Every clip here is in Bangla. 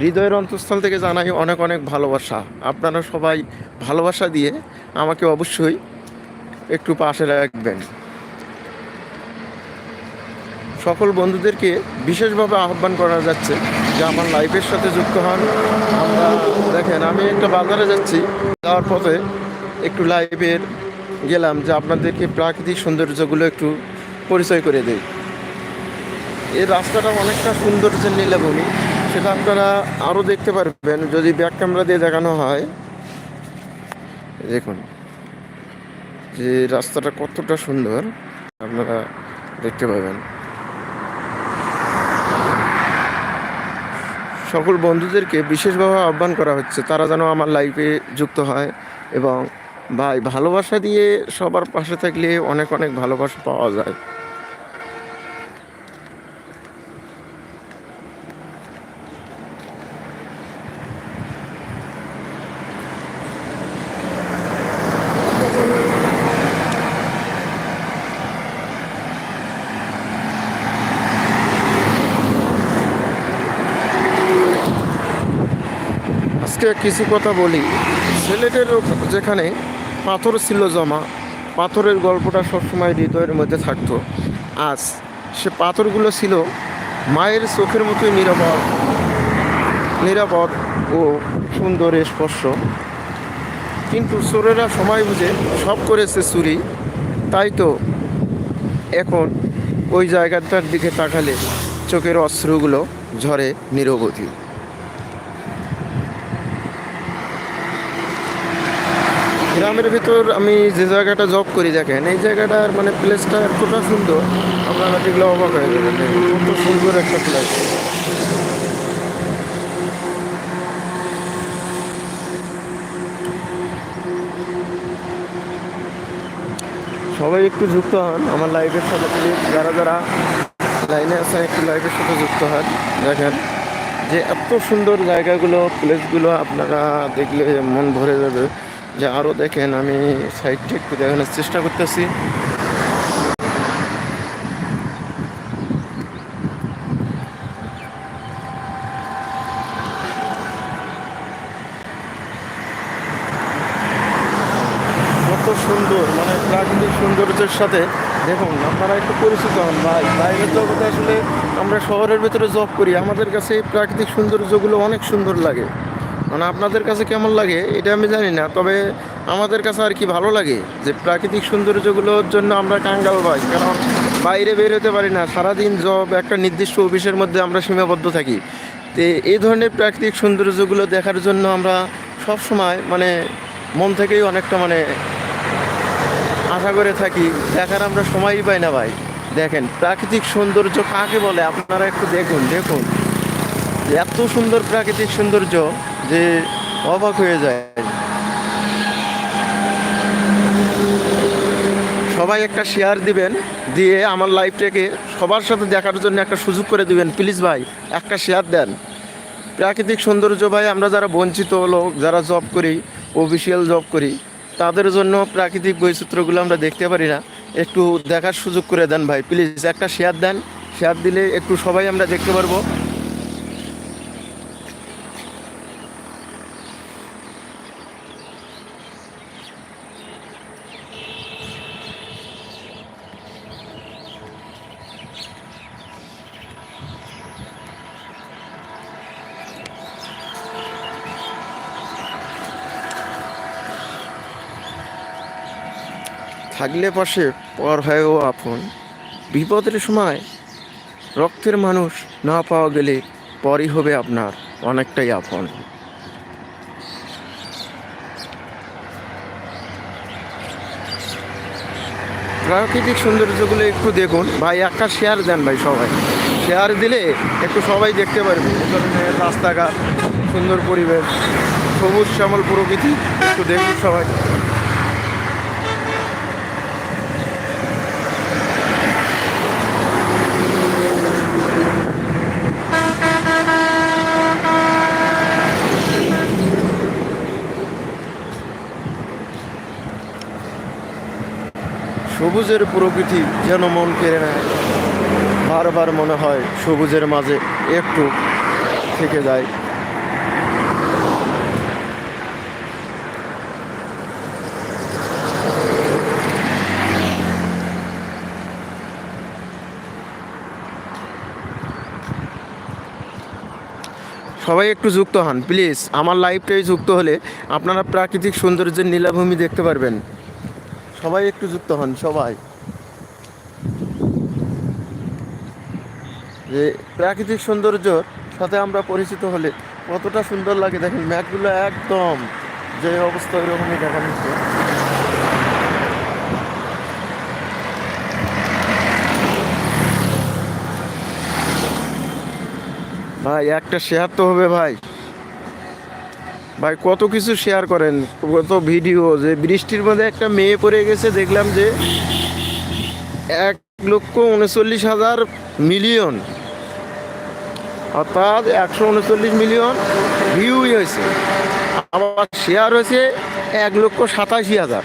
হৃদয়ের অন্তঃস্থল থেকে জানাই অনেক অনেক ভালোবাসা। আপনারা সবাই ভালোবাসা দিয়ে আমাকে অবশ্যই একটু পাশে রাখবেন। সকল বন্ধুদেরকে বিশেষভাবে আহ্বান করা যাচ্ছে যে আমার লাইফের সাথে যুক্ত হন। আমরা দেখেন, আমি একটা বাজারে যাচ্ছি। যাওয়ার পথে একটু লাইভের গেলাম যে আপনাদেরকে প্রাকৃতিক সৌন্দর্যগুলো একটু পরিচয় করে দেই। এই রাস্তাটা অনেকটা সুন্দর যে নীলাভূমি। সেটা আপনারা আরও দেখতে পারবেন, যদি ব্যাক ক্যামেরা দিয়ে দেখানো হয়। দেখুন, যে রাস্তাটা কতটা সুন্দর, আপনারা দেখতে পাবেন। সকল বন্ধুদেরকে বিশেষভাবে আহ্বান করা হচ্ছে, তারা যেন আমার লাইফে যুক্ত হয় এবং ভাই, ভালোবাসা দিয়ে সবার পাশে থাকলে অনেক অনেক ভালোবাসা পাওয়া যায়। আজকে কিছু কথা বলি। সিলেটের যেখানে পাথর ছিল জমা, পাথরের গল্পটা সবসময় হৃদয়ের মধ্যে থাকতো। আজ সে পাথরগুলো ছিল মায়ের চোখের মতোই নিরাপদ নিরাপদ ও সুন্দর স্পর্শ। কিন্তু চোরেরা সময় বুঝে সব করেছে চুরি। তাই তো এখন ওই জায়গাটার দিকে তাকালে চোখের অস্ত্রগুলো ঝরে নিরবধি। গ্রামের ভিতর আমি যে জায়গাটা জব করি দেখেন, এই জায়গাটার মানে প্লেসটা এতটা সুন্দর, আপনারা দেখলে অবাক হয়ে যাবেন। কত সুন্দর একটা প্লেস সবাই একটু যুক্ত হন, আমার লাইফের সাথে প্লিজ যারা যারা লাইনে আছেন, একটু লাইফের সাথে যুক্ত হন। দেখেন, যে এত সুন্দর জায়গাগুলো প্লেসগুলো আপনারা দেখলে মন ভরে যাবে। যে আরও দেখেন, আমি সাইডটা একটু দেখানোর চেষ্টা করতেছি। কত সুন্দর মানে প্রাকৃতিক সৌন্দর্যের সাথে। দেখুন, আপনারা একটু পরিচিত হন, ভাই। বাইরের জগতে আসলে আমরা শহরের ভেতরে জব করি, আমাদের কাছে প্রাকৃতিক সৌন্দর্যগুলো অনেক সুন্দর লাগে। মানে আপনাদের কাছে কেমন লাগে, এটা আমি জানি না, তবে আমাদের কাছে আর কি ভালো লাগে যে প্রাকৃতিক সৌন্দর্যগুলোর জন্য আমরা কাঙ্গাল পাই কারণ বাইরে বের হতে পারি না, সারাদিন জব একটা নির্দিষ্ট অফিসের মধ্যে আমরা সীমাবদ্ধ থাকি। তো এই ধরনের প্রাকৃতিক সৌন্দর্যগুলো দেখার জন্য আমরা সব সময় মানে মন থেকেই অনেকটা মানে আশা করে থাকি, দেখার আমরা সময়ই পাই না ভাই। দেখেন, প্রাকৃতিক সৌন্দর্য কাকে বলে? আপনারা একটু দেখুন দেখুন। এত সুন্দর প্রাকৃতিক সৌন্দর্য যে অবাক হয়ে যায়। সবাই একটা শেয়ার দিবেন, দিয়ে আমার লাইফটাকে সবার সাথে দেখার জন্য একটা সুযোগ করে দিবেন। প্লিজ ভাই, একটা শেয়ার দেন। প্রাকৃতিক সৌন্দর্য ভাই, আমরা যারা বঞ্চিত লোক, যারা জব করি অফিসিয়াল জব করি, তাদের জন্য প্রাকৃতিক বৈচিত্র্যগুলো আমরা দেখতে পারি না। একটু দেখার সুযোগ করে দেন ভাই প্লিজ একটা শেয়ার দেন শেয়ার দিলে একটু সবাই আমরা দেখতে পারব। থাকলে পাশে পর হয়েও আপন। বিপদের সময় রক্তের মানুষ না পাওয়া গেলে পরই হবে আপনার অনেকটাই আপন। প্রাকৃতিক সৌন্দর্যগুলো একটু দেখুন। ভাই, একটা শেয়ার দেন ভাই সবাই। শেয়ার দিলে একটু সবাই দেখতে পারবে। ধরনের রাস্তাঘাট, সুন্দর পরিবেশ, সবুজ শ্যামল প্রকৃতি, একটু দেখুন সবাই। সবুজের প্রকৃতি যেন মন কেড়ে নেয়। বারবার মনে হয় সবুজের মাঝে একটু থেকে যায়। সবাই একটু যুক্ত হন, প্লিজ। আমার লাইফটাই যুক্ত হলে আপনারা প্রাকৃতিক সৌন্দর্যের নীলাভূমি দেখতে পারবেন। সবাই একটু যুক্ত হন, সবাই। যে প্রাকৃতিক সৌন্দর্যর সাথে আমরা পরিচিত হলে কতটা সুন্দর লাগে দেখেন ম্যাটগুলো একদম যে অবস্থা ওইরকমই দেখা যাচ্ছে। ভাই, একটা শেয়ার তো হবে ভাই। ভাই, কত কিছু শেয়ার করেন, কত ভিডিও যে বৃষ্টির মধ্যে একটা মেয়ে পড়ে গেছে, দেখলাম যে এক লক্ষ উনচল্লিশ হাজার মিলিয়ন অর্থাৎ একশো উনচল্লিশ মিলিয়ন ভিউ হয়েছে। আবার শেয়ার হয়েছে এক লক্ষ সাতাশি হাজার।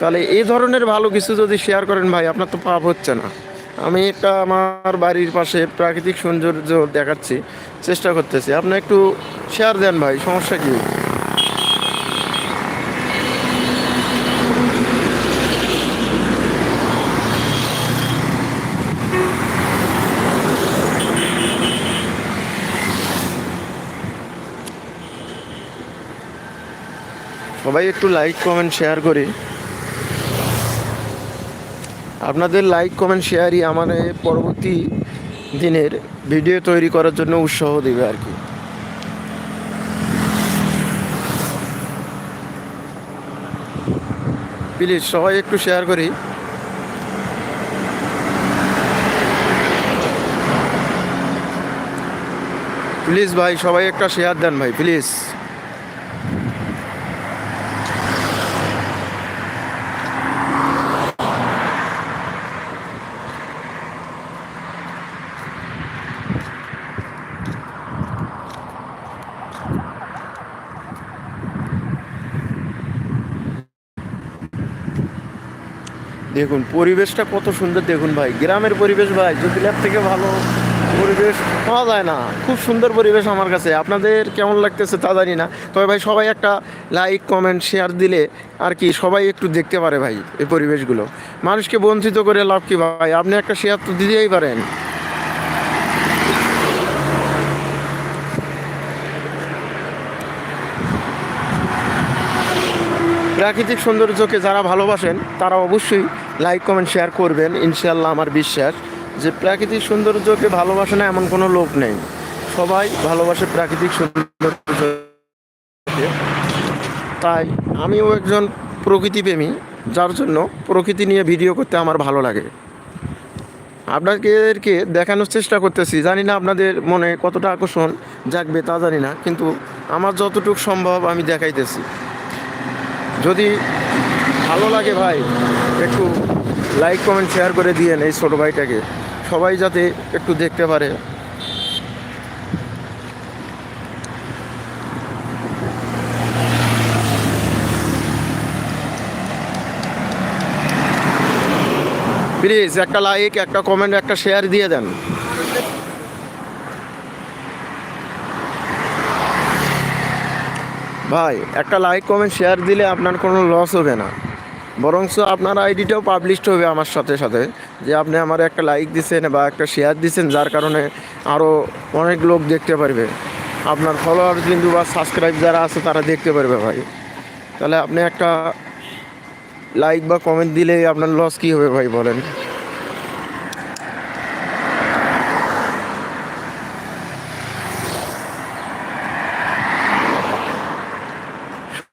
তাহলে এই ধরনের ভালো কিছু যদি শেয়ার করেন ভাই, আপনার তো পাপ হচ্ছে না। আমি একটা আমার বাড়ির পাশে প্রাকৃতিক সৌন্দর্য দেখাচ্ছি, চেষ্টা করতেছি। আপনি একটু শেয়ার দেন ভাই, সমস্যা কি? সবাই একটু লাইক কমেন্ট শেয়ার করি। আপনাদের লাইক কমেন্ট শেয়ারই আমার পরবর্তী দিনের ভিডিও তৈরি করার জন্য উৎসাহ দেবে আর কি। প্লিজ সবাই একটু শেয়ার করি। প্লিজ ভাই, সবাই একটা শেয়ার দেন ভাই প্লিজ দেখুন, পরিবেশটা কত সুন্দর দেখুন ভাই। গ্রামের পরিবেশ ভাই জটিলার থেকে ভালো পরিবেশ পাওয়া যায় না, খুব সুন্দর পরিবেশ আমার কাছে। আপনাদের কেমন লাগতেছে তা জানি না, তবে ভাই সবাই একটা লাইক কমেন্ট শেয়ার দিলে আর কি সবাই একটু দেখতে পারে ভাই এই পরিবেশগুলো। মানুষকে বঞ্চিত করে লাভ কি ভাই? আপনি একটা শেয়ার তো দিতেই পারেন। প্রাকৃতিক সৌন্দর্যকে যারা ভালোবাসেন, তারা অবশ্যই লাইক কমেন্ট শেয়ার করবেন ইনশাল্লাহ আমার বিশ্বাস যে প্রাকৃতিক সৌন্দর্যকে ভালোবাসে না এমন কোনো লোক নেই। সবাই ভালোবাসে প্রাকৃতিক সৌন্দর্য। তাই আমিও একজন প্রকৃতিপ্রেমী, যার জন্য প্রকৃতি নিয়ে ভিডিও করতে আমার ভালো লাগে। আপনাদেরকে দেখানোর চেষ্টা করতেছি। জানি না আপনাদের মনে কতটা আকর্ষণ জাগবে তা জানি না, কিন্তু আমার যতটুকু সম্ভব আমি দেখাইতেছি। যদি ভালো লাগে ভাই। একটু লাইক কমেন্ট শেয়ার করে দিয়েন এই ছোটো ভাইটাকে। সবাই যাতে একটু দেখতে পারে। প্লিজ একটা লাইক একটা কমেন্ট একটা শেয়ার দিয়ে দেন। ভাই, একটা লাইক কমেন্ট শেয়ার দিলে আপনার কোনো লস হবে না। বরঞ্চ আপনার আইডিটাও পাবলিশড হবে আমার সাথে সাথে, যে আপনি আমার একটা লাইক দিচ্ছেন বা একটা শেয়ার দিছেন, যার কারণে আরও অনেক লোক দেখতে পারবে। আপনার ফলোয়ার কিন্তু বা সাবস্ক্রাইব যারা আছে, তারা দেখতে পারবে ভাই। তাহলে আপনি একটা লাইক বা কমেন্ট দিলে আপনার লস কী হবে ভাই বলেন?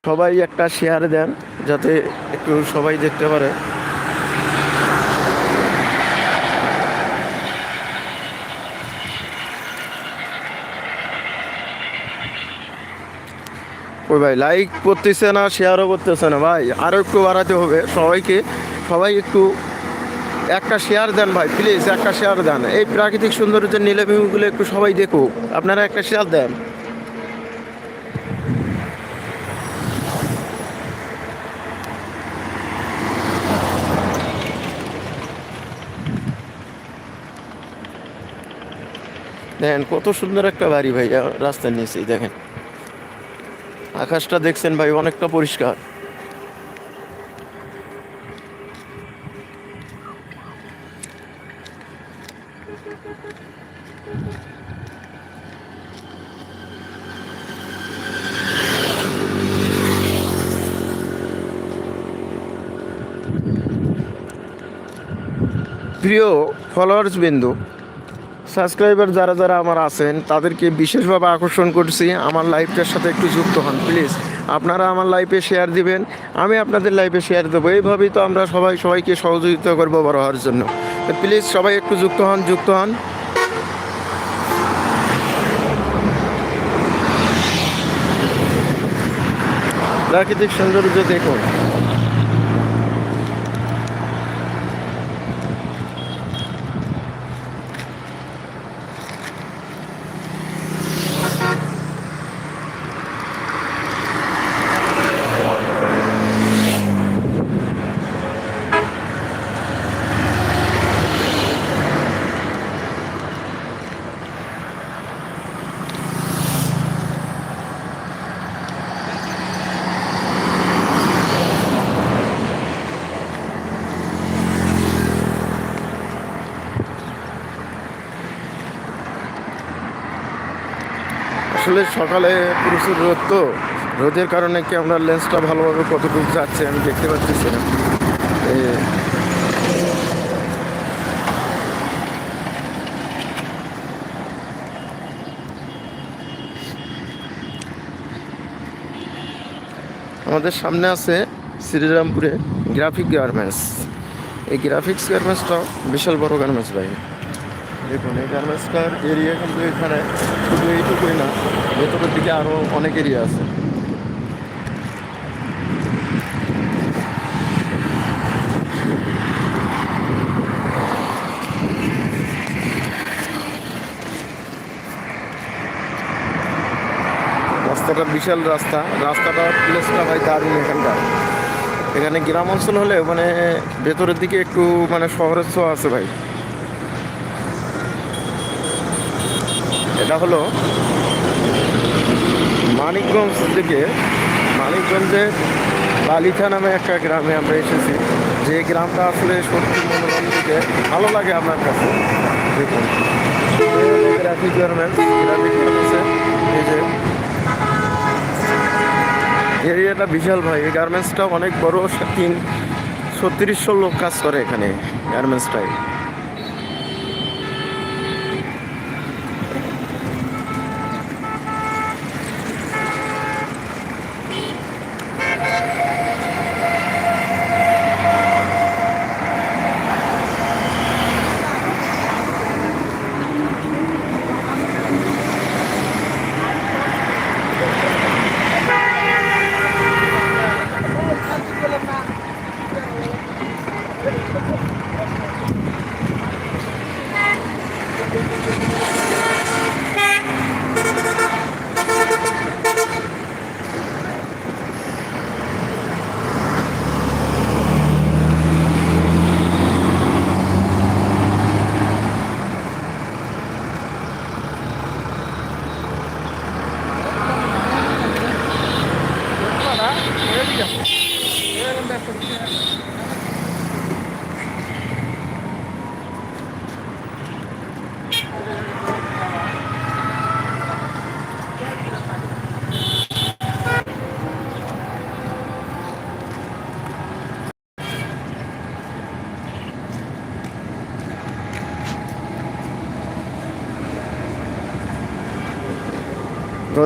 সবাই একটা শেয়ার দেন। যাতে একটু সবাই দেখতে পারে। ওই ভাই লাইক করতেছে না শেয়ারও করতেছে না। ভাই আরও একটু বাড়াতে হবে সবাইকে। সবাই একটু একটা শেয়ার দেন ভাই প্লিজ একটা শেয়ার দেন। এই প্রাকৃতিক সৌন্দর্যের নীলাভূমিগুলো একটু সবাই দেখুক। আপনারা একটা শেয়ার দেন। দেখেন, কত সুন্দর একটা বাড়ি ভাই রাস্তার নিচেই দেখেন। আকাশটা দেখছেন ভাই, অনেকটা পরিষ্কার। প্রিয় ফলোয়ার্স বিন্দু সাবস্ক্রাইবার যারা যারা আমার আছেন, তাদেরকে বিশেষভাবে আকর্ষণ করছি। আমার লাইফটার সাথে একটু যুক্ত হন প্লিজ আপনারা আমার লাইফে শেয়ার দিবেন, আমি আপনাদের লাইফে শেয়ার দেবো। এইভাবেই তো আমরা সবাই সবাইকে সহযোগিতা করব বড় হওয়ার জন্য। প্লিজ সবাই একটু যুক্ত হন যুক্ত হন। প্রাকৃতিক সৌন্দর্য দেখুন। আসলে সকালে প্রচুর রোদ তো, রোদের কারণে কি আমরা লেন্সটা ভালোভাবে কতটুকু যাচ্ছে আমি দেখতে পাচ্ছি না। আমাদের সামনে আছে শ্রীরামপুরে গ্রাফিক গার্মেন্টস এই গ্রাফিক্স গার্মেন্টসটা বিশাল বড় গার্মেন্টস ভাই। দেখুন, এই গার্মেন্টসটার এরিয়া কিন্তু এখানে শুধু এইটুকুই না, ভেতরের দিকে আরও অনেক এরিয়া আছে। রাস্তাটা বিশাল রাস্তা, রাস্তাটা প্লেসটা ভাই দারুণ এখানকার। এখানে গ্রাম অঞ্চল হলে মানে ভেতরের দিকে একটু মানে শহরের ছোঁয়া আছে ভাই। এটা হলো মানিকগঞ্জ থেকে মানিকগঞ্জে বালিথা নামে একটা গ্রামে আমরা এসেছি। যে গ্রামটা আসলে সত্যি মনোরম দিকে ভালো লাগে আমার কাছে। দেখুন। গার্মেন্টস এই যে এরিয়াটা বিশাল ভাই। এই গার্মেন্টসটা অনেক বড়, তিন ছত্রিশশো লোক কাজ করে এখানে গার্মেন্টসটায়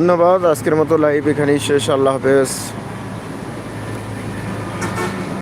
ধন্যবাদ। আজকের মতো লাইভ এখানেই শেষ। আল্লাহ হাফেজ।